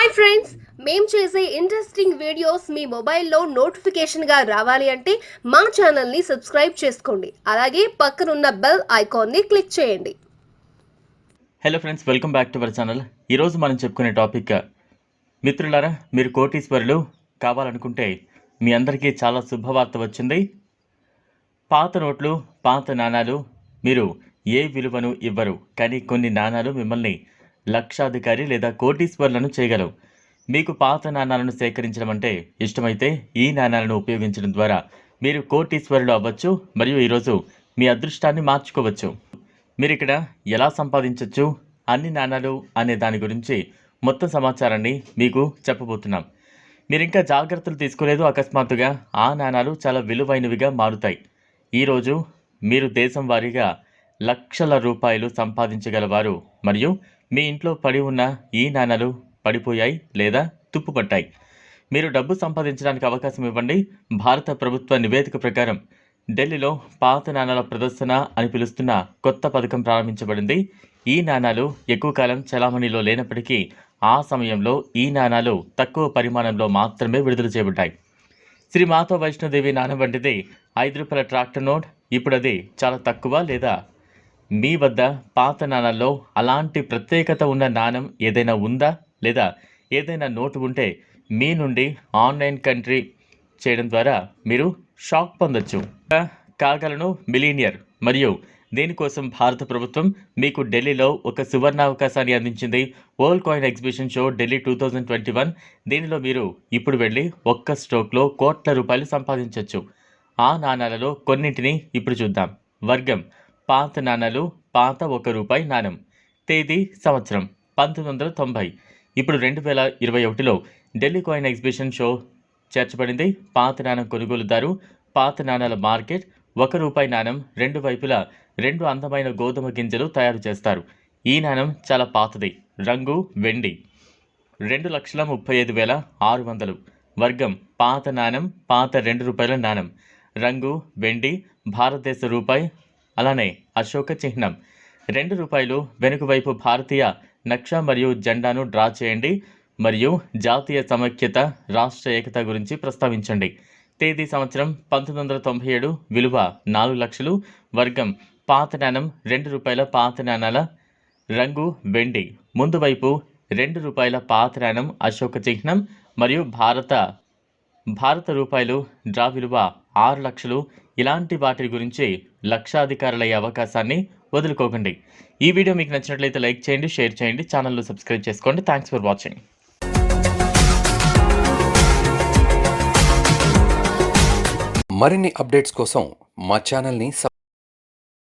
Hi friends మేము చేసే interesting videos మీ మొబైల్లో నోటిఫికేషన్గా రావాలి అంటే మా ఛానల్ని సబ్స్క్రైబ్ చేసుకోండి. అలాగే పక్కనున్న బెల్ ఐకాన్ని క్లిక్ చేయండి. Hello friends welcome back to our channel ఈరోజు మనం చెప్పుకునే టాపిక్ మిత్రులారా మీరు కోటీశ్వరులు కావాలనుకుంటే మీ అందరికీ చాలా శుభవార్త వచ్చింది. పాత నోట్లు పాత నాణాలు మీరు ఏ విలువను ఇవ్వరు. కానీ కొన్ని నాణాలు మిమ్మల్ని లక్షాధికారి లేదా కోటీశ్వరులను చేయగలవు. మీకు పాత నాణాలను సేకరించడం అంటే ఇష్టమైతే ఈ నాణాలను ఉపయోగించడం ద్వారా మీరు కోటీశ్వరులు అవ్వచ్చు మరియు ఈరోజు మీ అదృష్టాన్ని మార్చుకోవచ్చు. మీరు ఇక్కడ ఎలా సంపాదించవచ్చు అన్ని నాణాలు అనే దాని గురించి మొత్తం సమాచారాన్ని మీకు చెప్పబోతున్నాం. మీరు ఇంకా జాగ్రత్తలు తీసుకోలేదు అకస్మాత్తుగా ఆ నాణాలు చాలా విలువైనవిగా మారుతాయి. ఈరోజు మీరు దేశం వారీగా లక్షల రూపాయలు సంపాదించగలవారు మరియు మీ ఇంట్లో పడి ఉన్న ఈ నాణాలు పడిపోయాయి లేదా తుప్పుపట్టాయి. మీరు డబ్బు సంపాదించడానికి అవకాశం ఇవ్వండి. భారత ప్రభుత్వ నివేదిక ప్రకారం ఢిల్లీలో పాత నాణాల ప్రదర్శన అని పిలుస్తున్న కొత్త పథకం ప్రారంభించబడింది. ఈ నాణాలు ఎక్కువ కాలం చలామణిలో లేనప్పటికీ ఆ సమయంలో ఈ నాణాలు తక్కువ పరిమాణంలో మాత్రమే విడుదల చేయబడ్డాయి. శ్రీ మాతా వైష్ణోదేవి నాణం వంటిది ఐదు రూపాయల ట్రాక్టర్ నోట్ ఇప్పుడు అది చాలా తక్కువ లేదా మీ వద్ద పాత నాణాల్లో అలాంటి ప్రత్యేకత ఉన్న నాణం ఏదైనా ఉందా? లేదా ఏదైనా నోటు ఉంటే మీ నుండి ఆన్లైన్ కంట్రీ చేయడం ద్వారా మీరు షాక్ పొందొచ్చు. కాగలను మిలీనియర్ మరియు దీనికోసం భారత ప్రభుత్వం మీకు ఢిల్లీలో ఒక సువర్ణ అవకాశాన్ని అందించింది? World coin exhibition show Delhi two thousand twenty one. దీనిలో మీరు ఇప్పుడు వెళ్ళి ఒక్క స్ట్రోక్లో కోట్ల రూపాయలు సంపాదించవచ్చు ఆ నాణాలలో కొన్నింటిని ఇప్పుడు చూద్దాం. వర్గం పాత నాణాలు పాత ఒక రూపాయి నాణం. తేదీ సంవత్సరం పంతొమ్మిది వందల తొంభై. ఇప్పుడు రెండు వేల ఇరవై ఒకటిలో ఢిల్లీ కాయిన్ ఎగ్జిబిషన్ షో చేర్చబడింది. పాత నాణం కొనుగోలుదారు పాత నాణాల మార్కెట్ ఒక రూపాయి నాణం రెండు వైపులా రెండు అందమైన గోధుమ గింజలు తయారు చేస్తారు. ఈ నాణం చాలా పాతది. రంగు వెండి. రెండు లక్షల ముప్పై ఐదు వేల ఆరు వందలు వర్గం. పాత నాణం పాత రెండు రూపాయల నాణం. రంగు వెండి. భారతదేశ రూపాయి అలానే అశోక చిహ్నం. రెండు రూపాయలు వెనుక వైపు భారతీయ నక్ష మరియు జెండాను డ్రా చేయండి మరియు జాతీయ సమైక్యత రాష్ట్ర ఏకత గురించి ప్రస్తావించండి. తేదీ సంవత్సరం పంతొమ్మిది వందల తొంభై ఏడు విలువ నాలుగు లక్షలు వర్గం పాత నాణం రెండు రూపాయల పాత నాణాల రంగు వెండి. ముందు వైపు రెండు రూపాయల పాత నాణం అశోక చిహ్నం మరియు భారత భారత రూపాయలు డ్రా విలువ ఆరు లక్షలు. ఇలాంటి వాటి గురించి లక్షాధికారులయ్యే అవకాశాన్ని వదులుకోకండి. ఈ వీడియో మీకు నచ్చినట్లయితే లైక్ చేయండి షేర్ చేయండి ఛానల్ను సబ్స్క్రైబ్ చేసుకోండి. థ్యాంక్స్ ఫర్ వాచింగ్ మరిన్ని అప్డేట్స్ కోసం మా ఛానల్ని